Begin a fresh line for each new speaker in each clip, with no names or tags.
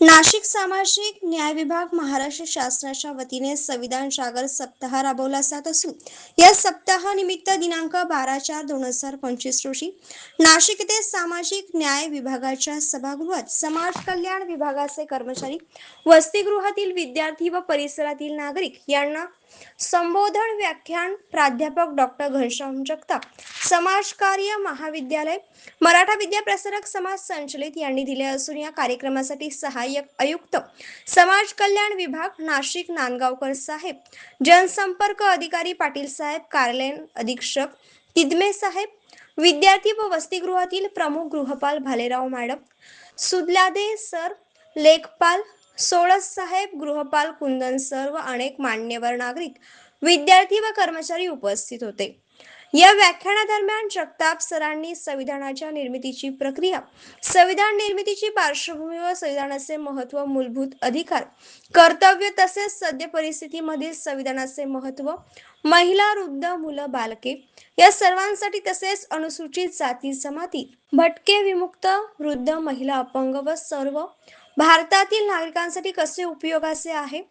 नाशिक सामाजिक न्याय विभाग महाराष्ट्र शासनाच्या वतीने संविधान जागर सप्ताह राबवला जात असून या सप्ताहानिमित्त दिनांक बारा चार दोन हजार पंचवीस रोजी नाशिक येथे सामाजिक न्याय विभागाच्या सभागृहात समाज कल्याण विभागाचे कर्मचारी वसतिगृहातील विद्यार्थी व परिसरातील नागरिक यांना संबोधन व्याख्यान प्राध्यापक डॉक्टर घनश्याम जगताप समाजकार्य महाविद्यालय. मराठा विद्या प्रसारक समाज संचलित यांनी दिले असून या कार्यक्रमासाठी सहाय्यक आयुक्त समाज कल्याण विभाग नाशिक नांदगावकर साहेब जनसंपर्क अधिकारी पाटील साहेब कार्यालयीन अधीक्षक तिदमे साहेब विद्यार्थी व वसतिगृहातील प्रमुख गृहपाल भालेराव मॅडम सुदलादे सर लेखपाल सोळस साहेब गृहपाल कुंदन सर व अनेक मान्यवर नागरिक विद्यार्थी व कर्मचारी उपस्थित होते. या व्याख्यानादरम्यान जगताप सरांनी संविधानाच्या निर्मितीची प्रक्रिया संविधान निर्मितीची पार्श्वभूमी व संविधानाचे महत्त्व मूलभूत अधिकार कर्तव्य तसेच सद्य परिस्थितीमधील संविधानाचे महत्त्व महिला वृद्ध मुलं बालके या सर्वांसाठी तसेच अनुसूचित जाती जमाती भटके विमुक्त वृद्ध महिला अपंग व सर्व भारतातील नागरिकांसाठी कसे उपयोगाचे आहे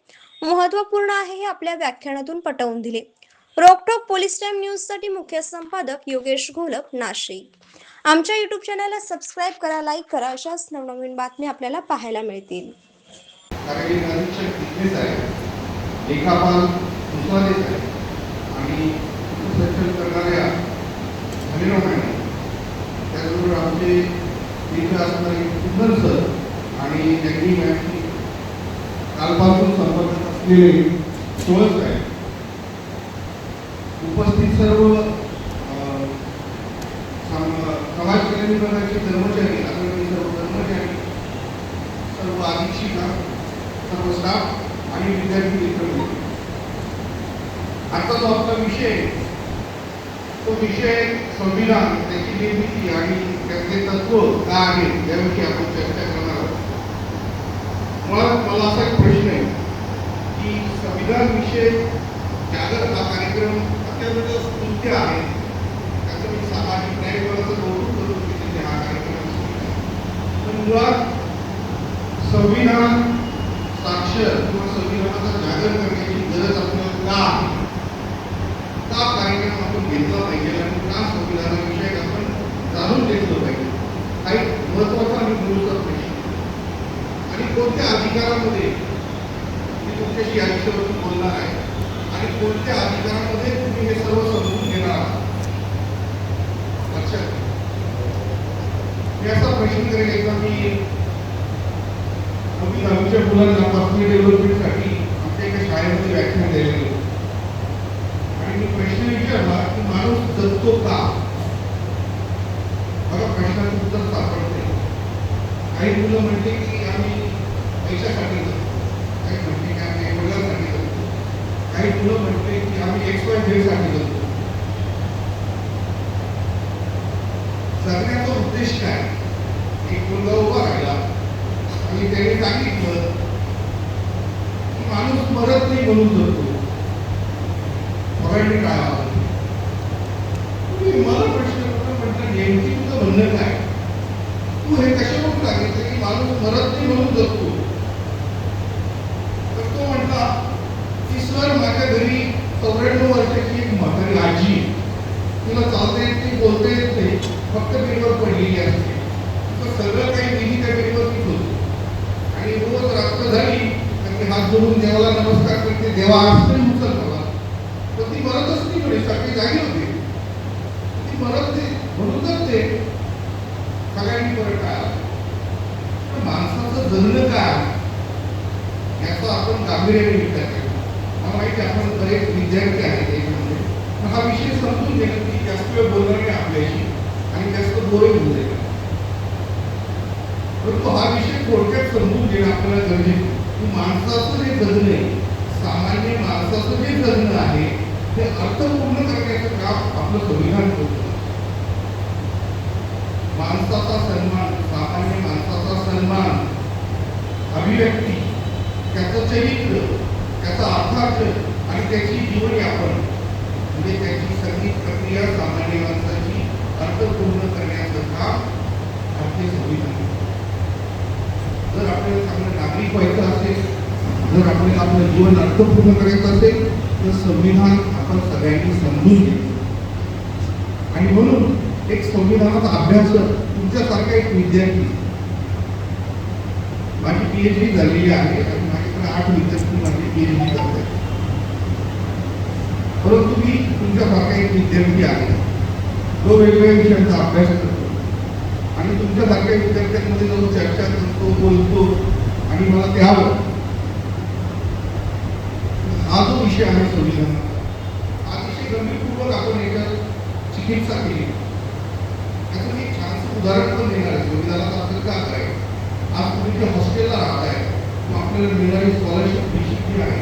महत्त्वपूर्ण आहे हे आपल्या व्याख्यानातून पटवून दिले. रोकटोक पोलीस टाइम न्यूजसाठी मुख्य संपादक योगेश घोलप नाशिक. आमच्या युट्यूब चॅनलला सबस्क्राईब करा लाईक करा अशाच नवनवीन बातम्या आपल्याला पाहायला मिळतील.
आहे. आणि करणाऱ्या त्याचबरोबर आमचे असणारे सर आणि त्यांनी कालपासून संपर्कात असलेले सोळस आहे उपस्थित सर्व समाज कल्याण विभागाचे कर्मचारी आदरणीय सर्व कर्मचारी सर्व अधीक्षिका सर्व स्टाफ आणि विद्यार्थी मित्र आता जो आपला विषय तो विषय संविधान त्याची निर्मिती आणि त्याचे तत्व काय आहे याविषयी आपण चर्चा करणार आहोत. मुळात मला असा एक प्रश्न आहे की संविधान विषय जागर हा कार्यक्रम अत्यंत आहे. त्याचं मी सामाजिक न्याय विभागाचं कौतुक करतो की हा कार्यक्रम पण मुळात संविधान साक्षर किंवा संविधानाचा जागर करण्याची गरज आपल्याला का आहे? का कार्यक्रम आपण घेतला पाहिजे आणि का संविधानाविषयी आपण जाणून घेतलं पाहिजे? काही महत्त्वाचा आणि गुरुचा प्रश्न आणि कोणत्या अधिकारामध्ये मी तुमच्याशी आयुष्यावरून बोलणार आहे? आणि कोणत्या अधिकारामध्ये तुम्ही हे सर्व समजून घेणार? आहात लक्षात मी प्रश्न करेल एकदा मी आम्ही दहावीच्या मुलांना पर्सनल डेव्हलपमेंटसाठी आमच्या एका शाळेमध्ये व्याख्यान द्यायला गेलो आणि मी प्रश्न विचारला की माणूस जगतो का? मला प्रश्नाचं उत्तर सापडते. काही मुलं म्हणते की आम्ही पैशासाठी जगतो. काही म्हणते की आम्ही वडिलांसाठी काही मुलं म्हणते की आम्ही एक्स वाय झेडसाठी जगतो जगण्याचा उद्देश काय? एक मुलगा उभा राहिला आणि त्याने सांगितलं की माणूस मरत नाही म्हणून जगतो. पकडणे काय आवाज? तुम्ही मला प्रश्न पडला म्हटलं नेमकी तुझं म्हणणं काय तू हे कशावरून सांगितलं की माणूस मरत नाही म्हणून जगतो तर तो म्हटला की सर माझ्या घरी चौऱ्याण्णव वर्षाची एक म्हातारी आजी तिला चालता येत नाही बोलता येत नाही फक्त बेडवर पडलेली असते. तिचं सगळं काही विधी त्या बेडवरतीच बोलतो आणि रोज रात्र झाली तर ती हात जोडून देवाला नमस्कार करते. देवा आज तरी उचल मला. तर ती मरतच नाही म्हणे सगळी जागी होते. ती मरत म्हणूनच ते सगळ्यांनी परत काय पण माणसाचं जगणं काय? याचा आपण गांभीर्याने विचार केला. मला माहिती आपण बरेच विद्यार्थी आहेत याच्यामध्ये हा विषय समजून घेणं की जास्त वेळ बोलणार नाही आपल्याशी आणि जास्त बोरिंग होऊ नये परंतु हा विषय थोडक्यात समजून घेणं आपल्याला गरजेचं की माणसाचं जे जगणं आहे सामान्य माणसाचं जे जगणं आहे ते अर्थपूर्ण करण्याचं काम आपलं संविधान करतं. माणसाचा सन्मान सामान्य माणसाचा सन्मान अभिव्यक्ती त्याचं चरित्र त्याचा अर्थार्थ आणि त्याची जीवन यापन म्हणजे त्याची सगळी प्रक्रिया सामान्य माणसाची अर्थपूर्ण करण्याचं काम भारतीय संविधान जर आपल्याला चांगलं नागरिक व्हायचं असेल जर आपल्याला आपलं जीवन अर्थपूर्ण करायचं असेल तर संविधान आपण सगळ्यांनी समजून घ्यायचं आणि म्हणून एक संविधानाचा अभ्यास तुमच्यासारखा एक विद्यार्थी. माझी पीएचडी झालेली आहे. आणि माझ्याकडे आठ विद्यार्थी माझी पीएचडी करतात परंतु मी तुमच्यासारखा एक विद्यार्थी आहे. तो वेगवेगळ्या विषयांचा अभ्यास करतो. आणि तुमच्यासारख्या विद्यार्थ्यांमध्ये जाऊन चर्चा करतो बोलतो. आणि मला त्यावर हा जो विषय आहे संविधानाचा अतिशय गंभीरपूर्वक आपण याच्यात चिकित्सा केली. त्याचं मी छानसं उदाहरण पण देणार आहे संविधानाचा आपल्याला का करायचं? आज तुम्ही जे हॉस्टेलला राहताय मग आपल्याला मिळणारी स्कॉलरशिप जी आहे